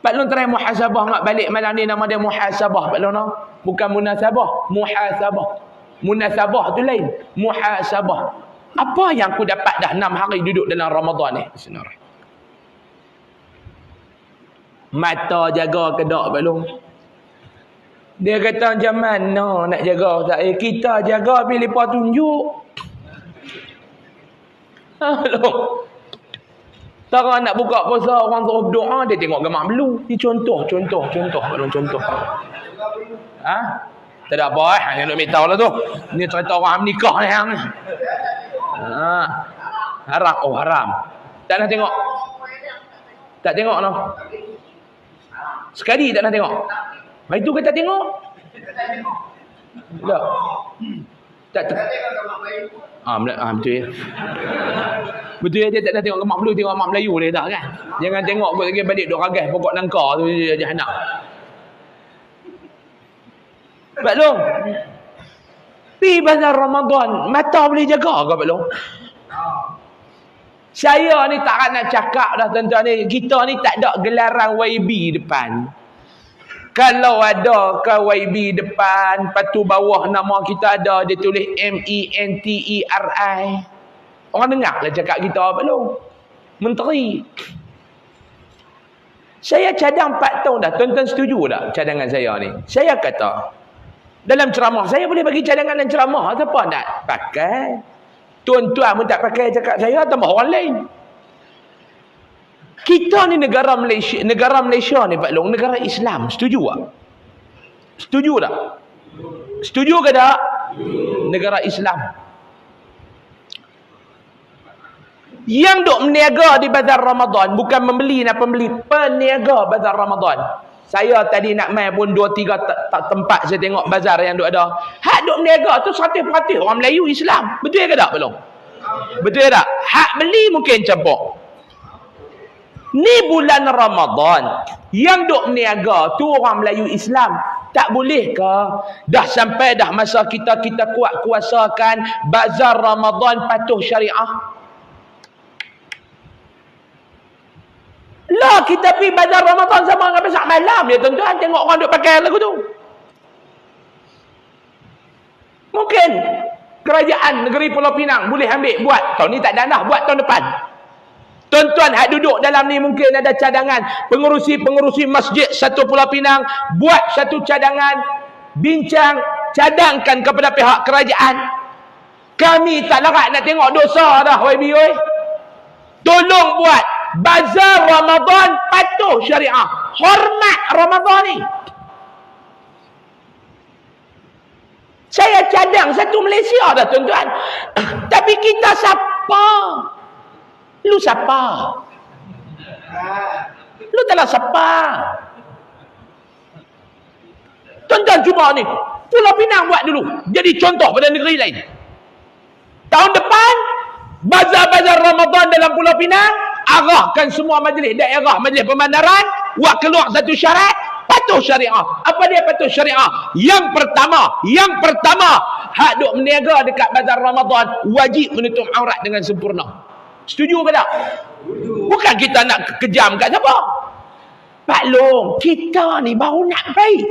Pak Long try muhasabah ngak balik malam ni nama dia muhasabah Pak Long no? Bukan munasabah, muhasabah. Munasabah tu lain. Muhasabah. Apa yang aku dapat dah 6 hari duduk dalam Ramadan ni? Bismillahirrahmanirrahim. Mata jaga ke tak Pak Long? Dia kata macam mana nak jaga Ustaz? Eh, kita jaga bila lepas tunjuk. Halo. Tara nak buka puasa orang suruh doa dia tengok gemak belu. Ni contoh, contoh, contoh, contoh. Ha? Tak ada apa eh. Yang nak minta lah tu. Ni cerita orang menikah ni hang. Ha. Haram, oh haram. Tak nak tengok. Tak tengok noh. Sekali tak nak tengok. Ha, itu kata tengok. Tak. Tak. tak. Ah, ah betul ya. Betul dia tak nak tengok mak Melayu tengok mak Melayu dia tak kan. Jangan tengok buat lagi balik duk ragas pokok nangka tu jahanam. Pak Long. Pi bazar Ramadan, mata boleh jaga ke Pak Long? Saya ni tak nak cakap dah tuan-tuan ni. Kita ni tak ada gelaran YB depan. Kalau ada ke YB depan, patu bawah nama kita ada, dia tulis M-E-N-T-E-R-I. Orang dengar lah cakap kita apa lu? Menteri. Saya cadang 4 tahun dah. Tuan-tuan setuju tak cadangan saya ni? Saya kata, dalam ceramah, saya boleh bagi cadangan dan ceramah. Siapa nak pakai? Tuan-tuan pun tak pakai cakap saya, tambah orang lain. Kita ni negara Malaysia, negara Malaysia ni Pak Long, negara Islam. Setuju tak? Setuju tak? Setuju ke tak? Negara Islam. Yang duk meniaga di bazar Ramadan bukan membeli nak pembeli, peniaga bazar Ramadan. Saya tadi nak main pun dua tiga tempat saya tengok bazar yang duk ada. Hak duk meniaga tu satu perhati orang Melayu Islam. Betul ke tak belum? Betul tak? Hak beli mungkin campur. Ni bulan Ramadan. Yang duk niaga tu orang Melayu Islam. Tak boleh ke? Dah sampai dah masa kita kita kuat kuasakan bazar Ramadan patuh syariah. Kita pergi bazar Ramadan sama dengan besar malam dia tuan-tuan tengok orang duk pakai lagu tu. Mungkin kerajaan negeri Pulau Pinang boleh ambil buat tahun ni tak ada dah buat tahun depan. Tuan-tuan hak duduk dalam ni mungkin ada cadangan. Pengurusi-pengurusi masjid satu Pulau Pinang. Buat satu cadangan. Bincang. Cadangkan kepada pihak kerajaan. Kami tak larat nak tengok dosa dah YB oi. Tolong buat. Bazar Ramadan patuh syariah. Hormat Ramadan ni. Saya cadang satu Malaysia dah tuan-tuan. Tapi kita siapa? Lu siapa? Lu telah siapa? Tuan-tuan cuba ni. Pulau Pinang buat dulu. Jadi contoh pada negeri lain. Tahun depan, bazar-bazar Ramadan dalam Pulau Pinang, arahkan semua majlis daerah, majlis pemandaran, buat keluar satu syarat, patuh syariah. Apa dia patuh syariah? Yang pertama, yang pertama, hak duk meniaga dekat bazar Ramadan, wajib menutup aurat dengan sempurna. Setuju ke tak? Bukan kita nak kejam kat siapa. Pak Long, kita ni baru nak baik.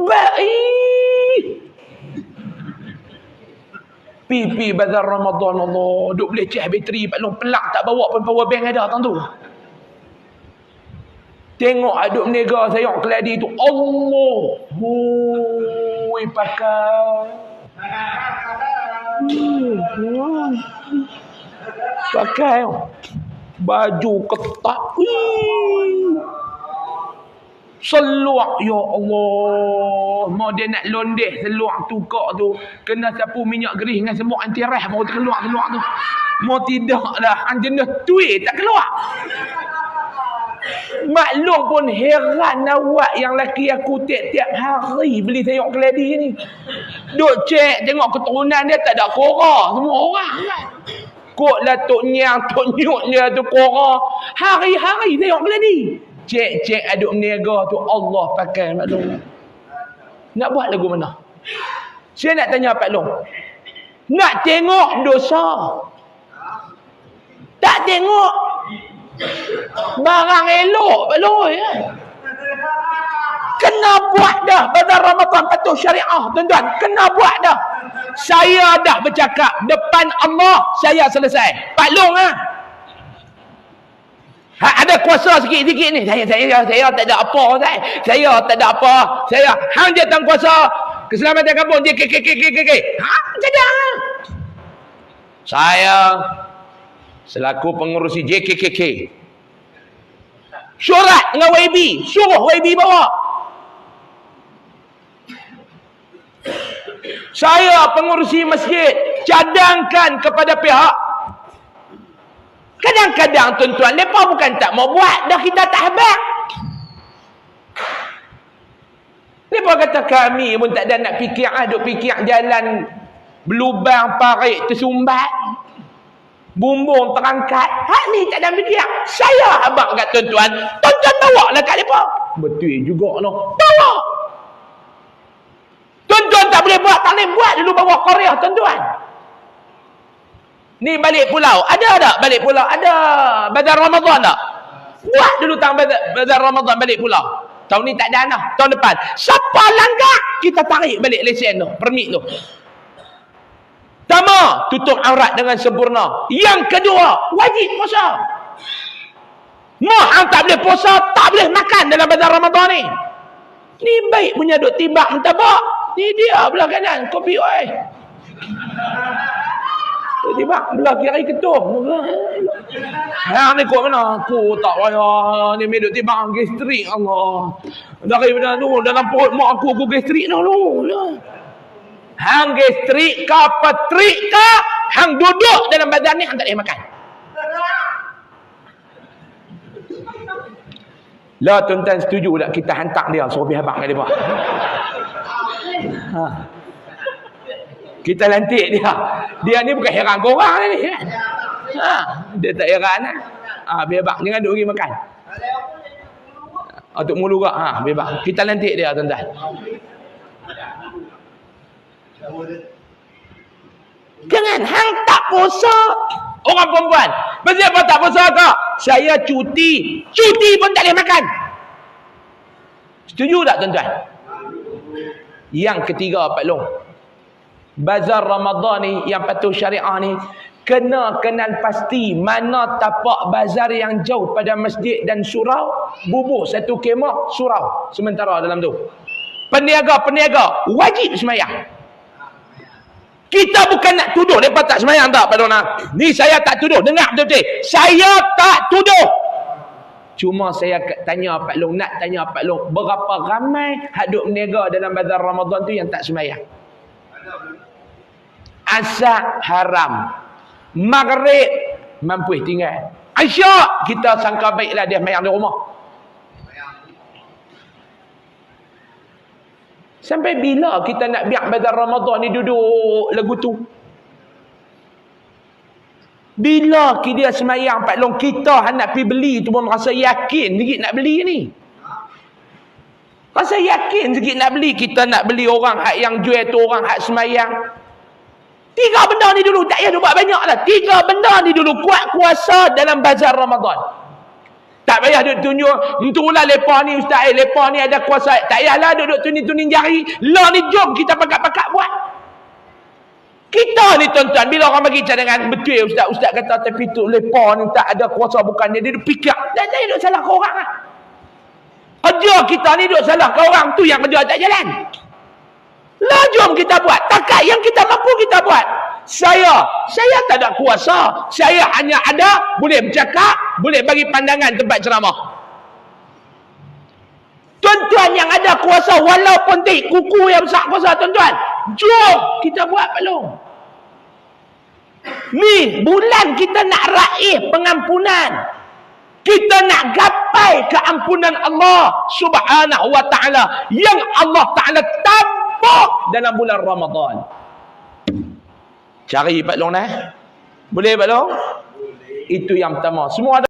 Baik. Pipi bazar Ramadan Allah. Duk boleh cek bateri Pak Long. Pelak tak bawa pun power bank ada tang tu. Tengok aduk menega saya keladi tu. Allah. Hui pakai. Hmm. Pakai baju ketat. Seluak ya Allah. Mau dia nak londeh seluak tu kok tu. Kena sapu minyak gerih dengan semua anti reh mau keluar seluak tu. Mau tidak dah. Anjenuh tuit tak keluar. Maklum pun heran awak yang laki aku tiap-tiap hari beli tengok keladi ni. Duk cek tengok keturunan dia tak ada kora semua orang kan. Kok lah tok nyang tok nyuk dia tu kora. Hari-hari tengok keladi. Cek-cek aduk meniaga tu Allah pakai maklum. Nak buat lagu mana? Saya nak tanya Pak Long. Nak tengok dosa. Tak tengok Barang elok Pak Long ya. Kena buat dah bazar Ramadan patuh syariah tuan-tuan. Kena buat dah. Saya dah bercakap depan Allah saya selesai. Pak Long ah. Ha, ada kuasa sikit-sikit ni. Saya saya saya tak ada apa saya. Saya tak ada apa. Saya hang dia tang kuasa keselamatan kampung dia ke ke ke ke ke. Ha, tidak. Saya selaku pengurusi JKKK syurat dengan YB suruh YB bawa saya pengurusi masjid cadangkan kepada pihak kadang-kadang tuan-tuan mereka bukan tak mau buat. Dah kita tak habis mereka kata kami pun tak ada nak fikir ah, duk fikir jalan berlubang parik tersumbat. Bumbung terangkat. Hak ni tak ada fikir. Saya abang kat tuan-tuan. Tuan-tuan bawa lah kat mereka. Betul juga no bawa. Tuan-tuan tak boleh buat tak boleh buat dulu bawa Korea tuan-tuan ni balik pulau ada tak balik pulau ada bazar Ramadan tak buat dulu tang bazar Ramadan balik pulau tahun ni tak ada anak tahun depan siapa langgar kita tarik balik lesen tu permit tu Pertama, tutup aurat dengan sempurna. Yang kedua, wajib puasa. Mah tak boleh puasa, tak boleh makan dalam bazar Ramadan ni. Ni baik punya duk timbak mentabak. Ni dia belah kanan, kopi oi. Tiba belah kiri ketum. Hang ni kau mana? Aku tak payah. Ni meduk tiba gastrik Allah. Daripada tu dalam perut mak aku aku gastrik dah lu. Hang gestrik ke petrik ke Hang duduk dalam badan ni Hang tak boleh makan Lah tuan-tuan setuju tak kita hantar dia suruh pergi habang kat dia ha. Kita lantik dia Dia ni bukan heran korang ni ha. Dia tak heran ha, Pergi habang jangan duduk pergi makan Untuk mulu kak ha, Kita lantik dia tuan-tuan Jangan hang tak puasa. Orang perempuan. Mesti apa tak puasa kak? Saya cuti. Cuti pun tak boleh makan. Setuju tak tuan-tuan? Yang ketiga Pak Long. Bazar Ramadan ni yang patuh syariah ni. Kena kenal pasti mana tapak bazar yang jauh pada masjid dan surau. Bubuh satu kemah surau. Sementara dalam tu. Peniaga-peniaga wajib semayang. Kita bukan nak tuduh mereka tak semayang tak pada nak. Ni saya tak tuduh. Dengar betul-betul. Saya tak tuduh. Cuma saya tanya Pak Long. Nak tanya Pak Long. Berapa ramai haduk menega dalam bazar Ramadan tu yang tak semayang? Asal haram. Maghrib. Mampu tinggal. Aisyah. Kita sangka baiklah dia semayang di rumah. Sampai bila kita nak biar bazar Ramadan ni duduk lagu tu? Bila dia semayang Pak Long kita nak pergi beli tu pun rasa yakin sikit nak beli ni. Rasa yakin sikit nak beli. Kita nak beli orang hak yang jual tu orang hak semayang. Tiga benda ni dulu. Tak payah buat banyak lah. Tiga benda ni dulu. Kuat kuasa dalam bazar Ramadan. Tak payah duduk tunjuk. Entahlah lepa ni ustaz. Eh, lepa ni ada kuasa. Tak payahlah duduk tuning-tuning jari. Lah ni jom kita pakat-pakat buat. Kita ni tuan-tuan. Bila orang bagi cadangan. Betul ustaz. Ustaz kata tapi tu lepa ni tak ada kuasa. Bukannya dia duduk fikir. Dan saya duduk salah ke orang lah. Kerja kita ni duduk salah ke orang. Tu yang kerja tak jalan. Lah jom kita buat. Takat yang kita mampu kita buat. Saya saya tak ada kuasa. Saya hanya ada boleh bercakap boleh bagi pandangan tempat ceramah. Tuan-tuan yang ada kuasa walaupun tik kuku yang besar kuasa tuan-tuan jom kita buat belum? Ni bulan kita nak raih pengampunan. Kita nak gapai keampunan Allah subhanahu wa ta'ala. Yang Allah ta'ala tabuk dalam bulan Ramadan Cari Pak Long dah. Boleh Pak Long? Itu yang pertama. Semua ada